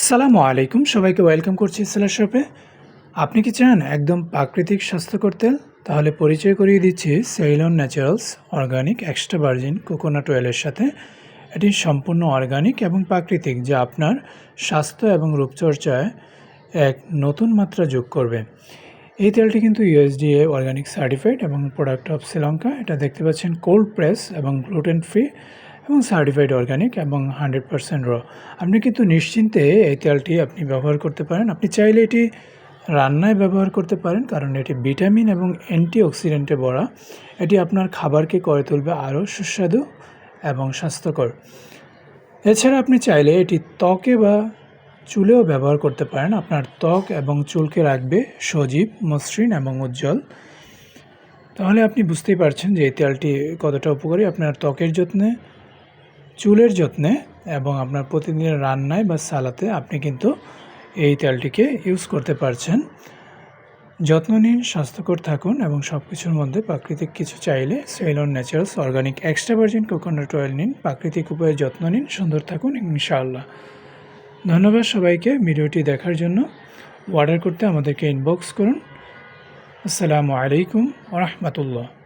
আসসালামু আলাইকুম। সবাইকে ওয়েলকাম করছি সেলার শপে। আপনি কি চান একদম প্রাকৃতিক স্বাস্থ্যকর তেল? তাহলে পরিচয় করিয়ে দিচ্ছি Ceylon naturals organic extra virgin coconut অয়েলের সাথে। এটি সম্পূর্ণ অর্গানিক এবং প্রাকৃতিক, যা আপনার স্বাস্থ্য এবং রূপচর্চায় এক নতুন মাত্রা যোগ করবে। এই তেলটি কিন্তু ইউএসডিএ অর্গানিক সার্টিফাইড এবং প্রোডাক্ট অফ শ্রীলঙ্কা এটা দেখতে পাচ্ছেন কোল্ড প্রেস এবং গ্লুটেন ফ্রি এবং সার্টিফাইড অর্গানিক এবং হান্ড্রেড পারসেন্ট র আপনি কিন্তু নিশ্চিন্তে এই তেলটি আপনি ব্যবহার করতে পারেন। আপনি চাইলে এটি রান্নায় ব্যবহার করতে পারেন, কারণ এটি ভিটামিন এবং অ্যান্টি অক্সিডেন্টে ভরা। এটি আপনার খাবারকে করে তুলবে আরও সুস্বাদু এবং স্বাস্থ্যকর। এছাড়া আপনি চাইলে এটি ত্বকে বা চুলেও ব্যবহার করতে পারেন। আপনার ত্বক এবং চুলকে রাখবে সজীব, মসৃণ এবং উজ্জ্বল। তাহলে আপনি বুঝতেই পারছেন যে এই তেলটি কতটা উপকারী। আপনার ত্বকের যত্নে চুলের যত্নে এবং আপনার প্রতিদিনের রান্নায় বা সালাতে আপনি কিন্তু এই তেলটিকে ইউজ করতে পারছেন। যত্ন নিন, স্বাস্থ্যকর থাকুন এবং সব কিছুর মধ্যে প্রাকৃতিক কিছু চাইলে Ceylon naturals organic extra virgin coconut oil নিন। প্রাকৃতিক উপায়ে যত্ন নিন, সুন্দর থাকুন, ইনশাআল্লাহ। ধন্যবাদ সবাইকে ভিডিওটি দেখার জন্য। অর্ডার করতে আমাদেরকে ইনবক্স করুন। আসসালামু আলাইকুম রহমতুল্লাহ।